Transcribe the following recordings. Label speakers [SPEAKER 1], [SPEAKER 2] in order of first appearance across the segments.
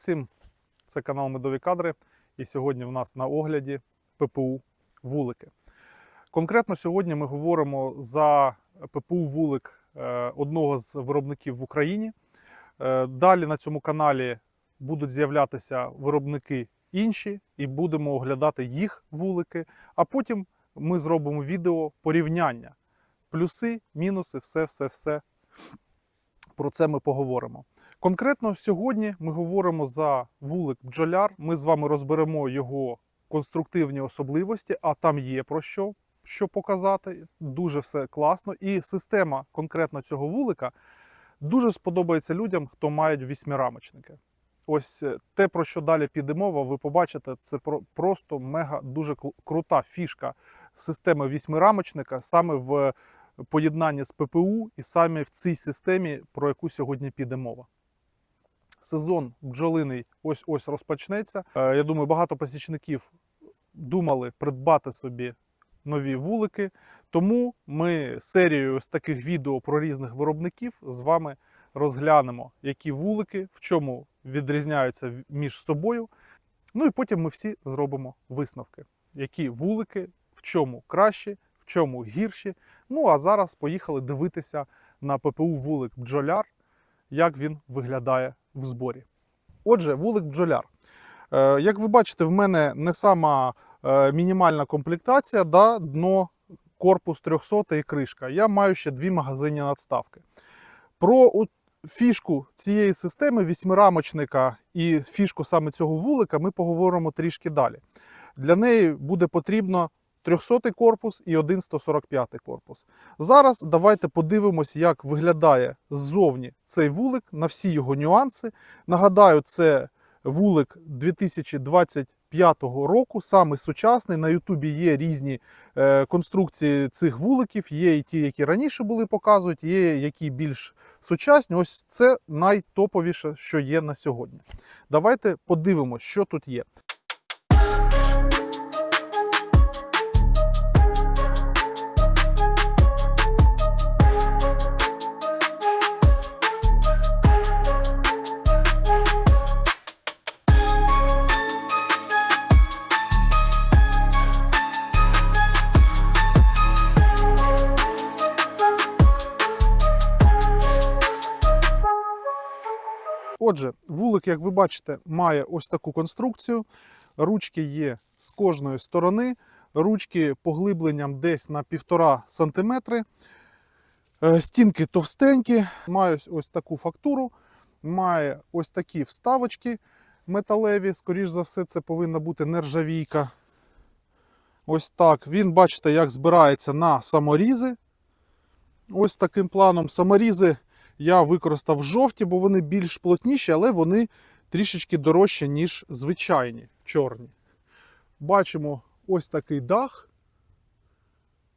[SPEAKER 1] Всім! Це канал Медові кадри. І сьогодні в нас на огляді ППУ вулики. Конкретно сьогодні ми говоримо за ППУ вулик е, одного з виробників в Україні. Е, Далі на цьому каналі будуть з'являтися виробники інші, і будемо оглядати їх вулики. А потім ми зробимо відео порівняння. Плюси, мінуси, все, все, все. Про це ми поговоримо. Конкретно сьогодні ми говоримо за вулик бджоляр. Ми з вами розберемо його конструктивні особливості, а там є про що, що показати. Дуже все класно. І система конкретно цього вулика дуже сподобається людям, хто мають вісьмирамочники. Ось е, те, про що далі піде мова, ви побачите, це про- просто мега дуже крута фішка системи вісьмирамочника саме в поєднанні з ППУ і саме в цій системі, про яку сьогодні піде мова. Сезон бджолиний ось ось розпочнеться. Е, Я думаю, багато посічників думали придбати собі нові вулики. Тому ми серією з таких відео про різних виробників з вами розглянемо, які вулики, в чому відрізняються між собою. Ну і потім ми всі зробимо висновки, які вулики, в чому кращі, в чому гірші. Ну а зараз поїхали дивитися на ППУ вулик бджоляр, як він виглядає в зборі. Отже, вулик бджоляр. Е, як ви бачите, в мене не сама е, мінімальна комплектація, да, дно, корпус 300 і кришка. Я маю ще дві магазинні надставки. Про фішку цієї системи вісьмирамочника і фішку саме цього вулика ми поговоримо трішки далі. Для неї буде потрібно 300 корпус і один 145 корпус. Зараз давайте подивимось, як виглядає ззовні цей вулик на всі його нюанси. Нагадаю, це вулик 2025 року, саме сучасний. На Ютубі є різні е, конструкції цих вуликів. Є і ті, які раніше були показують, є які більш сучасні. Ось це найтоповіше, що є на сьогодні. Давайте подивимось, що тут є. Отже, вулик, як ви бачите, має ось таку конструкцію. Ручки є з кожної сторони. Ручки поглибленням десь на 1,5 см. Е, Стінки товстенькі, має ось- таку фактуру, має ось такі вставочки металеві. Скоріш за все, це повинна бути нержавійка. Ось так. Він, бачите, як збирається на саморізи. Ось таким планом. Саморізи я використав жовті, бо вони більш плотніші, але вони трішечки дорожчі, ніж звичайні чорні. Бачимо ось такий дах.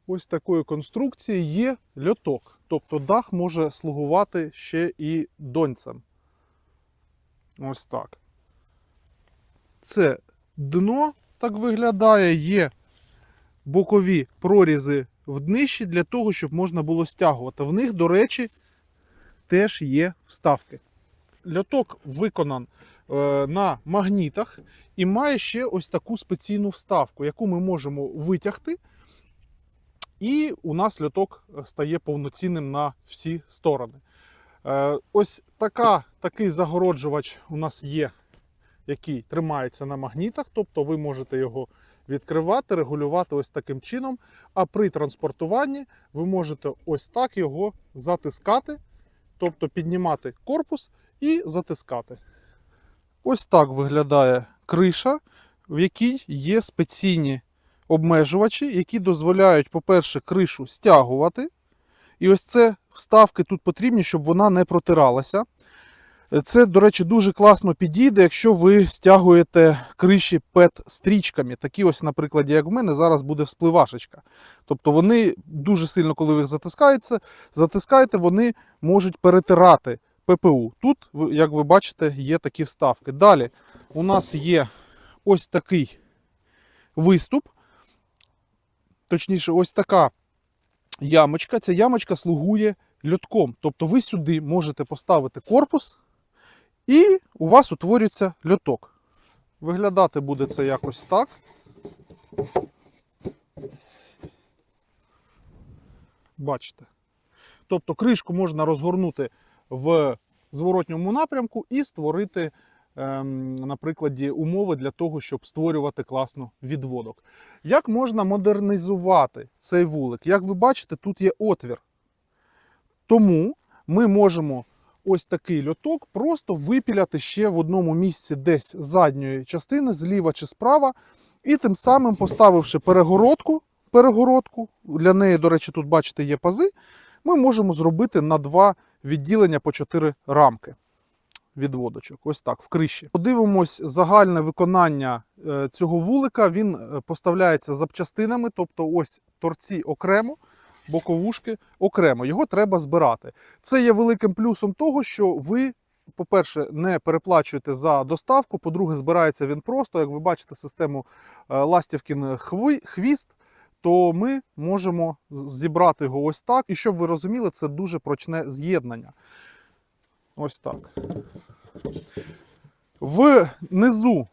[SPEAKER 1] Ось такої конструкції є льоток. Тобто дах може слугувати ще і донцем. Ось так. Це дно так виглядає. Є бокові прорізи в днищі для того, щоб можна було стягувати. В них, до речі, теж є вставки. Льоток виконан е, на магнітах і має ще ось таку спеційну вставку, яку ми можемо витягти, і у нас льоток стає повноцінним на всі сторони. Е, ось така, такий загороджувач у нас є, який тримається на магнітах, тобто ви можете його відкривати, регулювати ось таким чином. А при транспортуванні ви можете ось так його затискати тобто піднімати корпус і затискати. Ось так виглядає криша, в якій є спеційні обмежувачі, які дозволяють, по-перше, кришу стягувати. І ось це вставки тут потрібні, щоб вона не протиралася. Це, до речі, дуже класно підійде, якщо ви стягуєте криші пет-стрічками. Такі ось, на прикладі, як в мене, зараз буде вспливашечка. Тобто вони дуже сильно, коли ви їх затискаєте, затискаєте, вони можуть перетирати ППУ. Тут, як ви бачите, є такі вставки. Далі у нас є ось такий виступ. Точніше, ось така ямочка. Ця ямочка слугує льотком. Тобто ви сюди можете поставити корпус І у вас утворюється льоток. Виглядати буде це якось так. Бачите. Тобто кришку можна розгорнути в зворотньому напрямку і створити, ем, на умови для того, щоб створювати класно відводок. Як можна модернізувати цей вулик? Як ви бачите, тут є отвір. Тому ми можемо ось такий льоток просто випіляти ще в одному місці десь задньої частини, зліва чи справа, і тим самим поставивши перегородку, перегородку, для неї, до речі, тут бачите, є пази, ми можемо зробити на два відділення по чотири рамки відводочок. Ось так, в криші. Подивимось загальне виконання е, цього вулика. Він е, поставляється запчастинами, тобто ось торці окремо, боковушки окремо. Його треба збирати. Це є великим плюсом того, що ви. По-перше, не переплачуєте за доставку. По-друге, збирається він просто. Як ви бачите систему е, ластівкін хвіст, то ми можемо зібрати його ось так. І щоб ви розуміли, це дуже прочне з'єднання. Ось так. Внизу,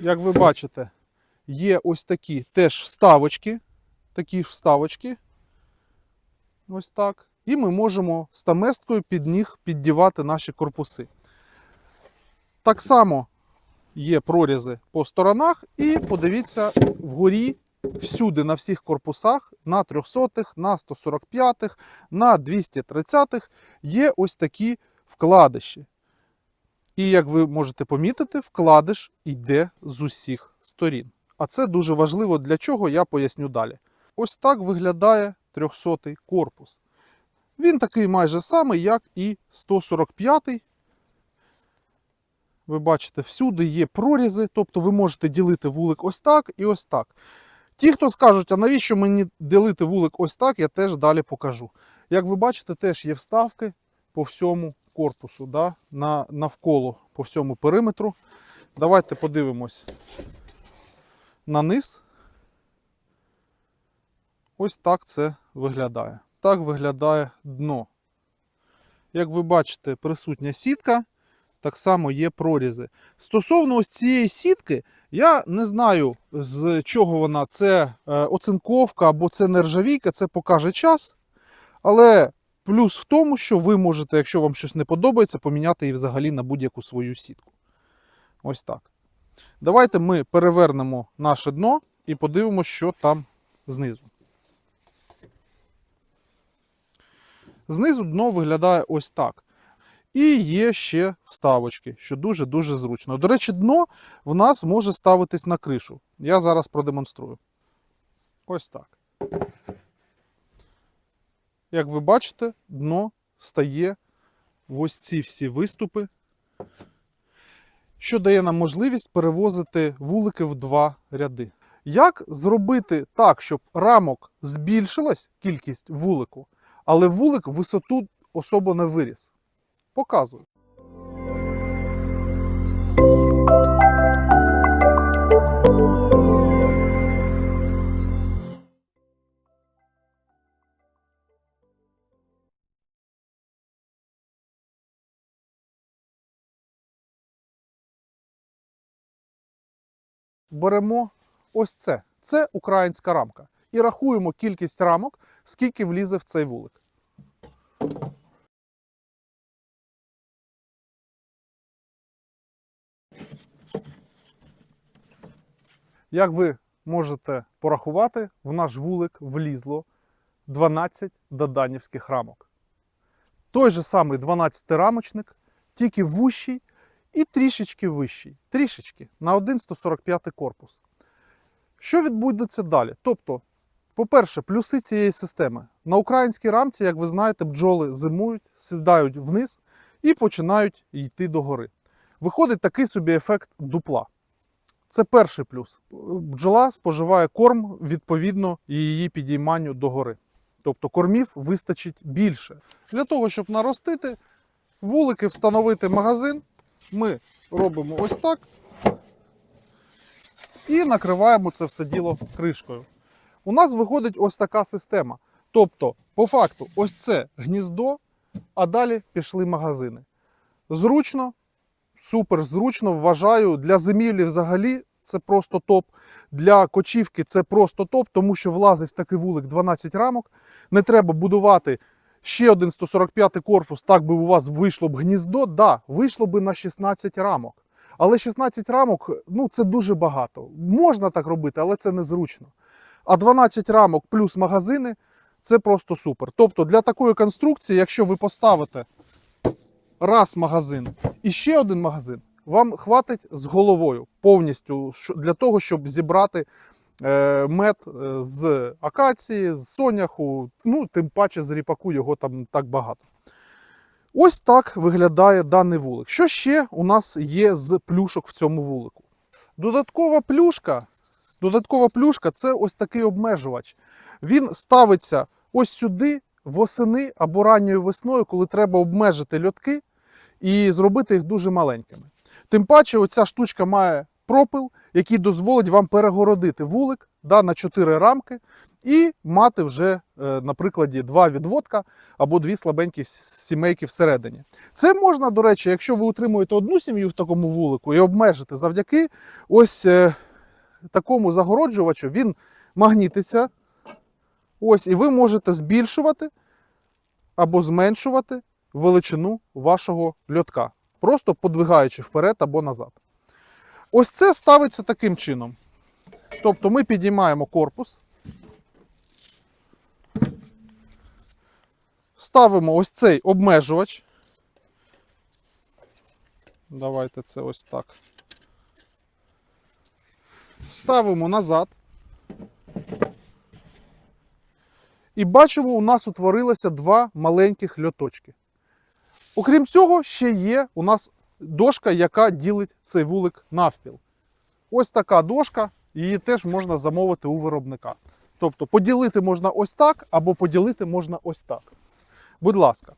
[SPEAKER 1] як ви бачите, є ось такі теж вставочки. Такі вставочки. Ось так. І ми можемо стаместкою під них піддівати наші корпуси. Так само є прорізи по сторонах, і подивіться, вгорі всюди на всіх корпусах, на 300-х, на 145-х, на 230-х є ось такі вкладиші. І як ви можете помітити, вкладиш йде з усіх сторін. А це дуже важливо для чого, я поясню далі. Ось так виглядає 300-й корпус. Він такий майже самий, як і 145-й. Ви бачите, всюди є прорізи, тобто ви можете ділити вулик ось так і ось так. Ті, хто скажуть, а навіщо мені ділити вулик ось так, я теж далі покажу. Як ви бачите, теж є вставки по всьому корпусу, да, на, навколо по всьому периметру. Давайте подивимось на низ. Ось так це виглядає. Так виглядає дно. Як ви бачите, присутня сітка, так само є прорізи. Стосовно ось цієї сітки, я не знаю, з чого вона. Це е, оцинковка або це нержавійка, це покаже час. Але плюс в тому, що ви можете, якщо вам щось не подобається, поміняти її взагалі на будь-яку свою сітку. Ось так. Давайте ми перевернемо наше дно і подивимося, що там знизу. Знизу дно виглядає ось так. І є ще вставочки, що дуже-дуже зручно. До речі, дно в нас може ставитись на кришу. Я зараз продемонструю. Ось так. Як ви бачите, дно стає в ось ці всі виступи, що дає нам можливість перевозити вулики в два ряди. Як зробити так, щоб рамок збільшилась кількість вулику, але вулик висоту особо не виріс? Показую. Беремо ось це. Це українська рамка. І рахуємо кількість рамок, скільки влізе в цей вулик. Як ви можете порахувати, в наш вулик влізло 12 доданівських рамок. Той же самий 12-рамочник, тільки вущий і трішечки вищий. Трішечки на 1,145 корпус. Що відбудеться далі? Тобто, по-перше, плюси цієї системи. На українській рамці, як ви знаєте, бджоли зимують, сідають вниз і починають йти догори. Виходить такий собі ефект дупла. Це перший плюс. Бджола споживає корм відповідно її підійманню догори. Тобто кормів вистачить більше. Для того, щоб наростити, вулики встановити магазин, ми робимо ось так і накриваємо це все діло кришкою. У нас виходить ось така система. Тобто, по факту, ось це гніздо, а далі пішли магазини. Зручно, супер зручно. Вважаю, для зимівлі взагалі це просто топ. Для кочівки це просто топ, тому що влазить в такий вулик 12 рамок. Не треба будувати ще один 145 корпус, так би у вас вийшло б гніздо. Да, вийшло би на 16 рамок. Але 16 рамок ну це дуже багато. Можна так робити, але це незручно. А 12 рамок плюс магазини це просто супер. Тобто для такої конструкції, якщо ви поставите раз магазин і ще один магазин, вам хватить з головою повністю для того, щоб зібрати е, мед е, з акації, з соняху, ну тим паче з ріпаку його там так багато. Ось так виглядає даний вулик. Що ще у нас є з плюшок в цьому вулику? Додаткова плюшка, додаткова плюшка це ось такий обмежувач. Він ставиться ось сюди восени або ранньою весною, коли треба обмежити льотки і зробити їх дуже маленькими. Тим паче, оця штучка має пропил, який дозволить вам перегородити вулик да, на 4 рамки і мати вже, е, на прикладі, два відводка або дві слабенькі сімейки всередині. Це можна, до речі, якщо ви утримуєте одну сім'ю в такому вулику і обмежити завдяки ось е, такому загороджувачу, він магнітиться. Ось, і ви можете збільшувати або зменшувати величину вашого льотка, просто подвигаючи вперед або назад. Ось це ставиться таким чином. Тобто ми підіймаємо корпус, ставимо ось цей обмежувач. Давайте це ось так. Ставимо назад. І бачимо, у нас утворилося два маленьких льоточки. Окрім цього, ще є у нас дошка, яка ділить цей вулик навпіл. Ось така дошка, її теж можна замовити у виробника. Тобто поділити можна ось так, або поділити можна ось так. Будь ласка.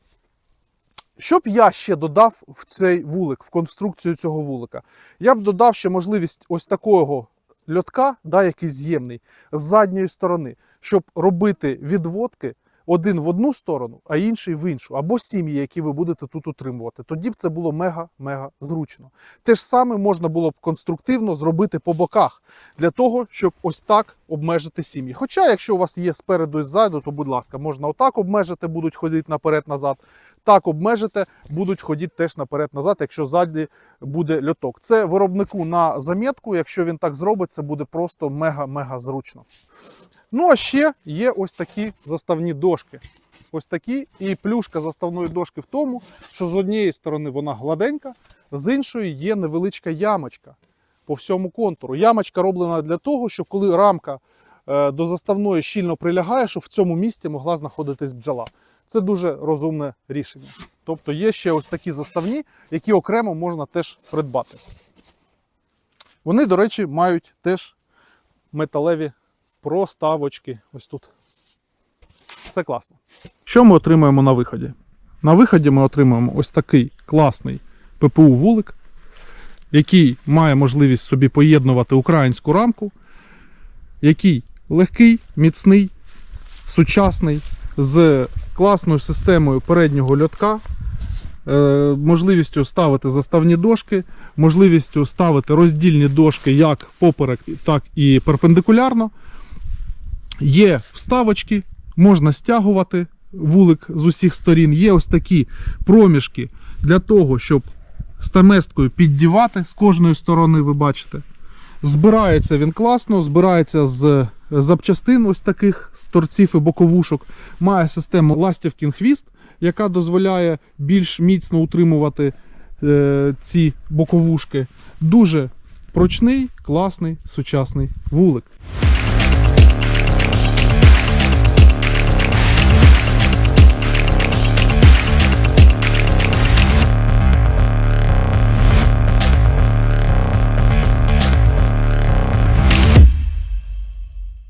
[SPEAKER 1] Що б я ще додав в цей вулик, в конструкцію цього вулика? Я б додав ще можливість ось такого льотка, да, який з'ємний, з задньої сторони, щоб робити відводки один в одну сторону, а інший в іншу, або сім'ї, які ви будете тут утримувати. Тоді б це було мега-мега зручно. Те ж саме можна було б конструктивно зробити по боках для того, щоб ось так обмежити сім'ї. Хоча, якщо у вас є спереду і ззаду, то будь ласка, можна отак обмежити, будуть ходити наперед-назад. Так обмежите, будуть ходити теж наперед-назад, якщо ззаді буде льоток. Це виробнику на замітку. Якщо він так зробить, це буде просто мега-мега зручно. Ну, а ще є ось такі заставні дошки. Ось такі. І плюшка заставної дошки в тому, що з однієї сторони вона гладенька, з іншої є невеличка ямочка по всьому контуру. Ямочка роблена для того, щоб коли рамка е, до заставної щільно прилягає, щоб в цьому місці могла знаходитись бджола. Це дуже розумне рішення. Тобто є ще ось такі заставні, які окремо можна теж придбати. Вони, до речі, мають теж металеві проставочки. Ось тут. Це класно. Що ми отримаємо на виході? На виході ми отримаємо ось такий класний ППУ вулик, який має можливість собі поєднувати українську рамку, який легкий, міцний, сучасний, з класною системою переднього льотка, е, можливістю ставити заставні дошки, можливістю ставити роздільні дошки як поперек, так і перпендикулярно. Є вставочки, можна стягувати вулик з усіх сторін. Є ось такі проміжки для того, щоб стаместкою піддівати з кожної сторони, ви бачите. Збирається він класно, збирається з запчастин ось таких з торців і боковушок. Має систему ластівкін хвіст, яка дозволяє більш міцно утримувати е, ці боковушки. Дуже прочний, класний, сучасний вулик.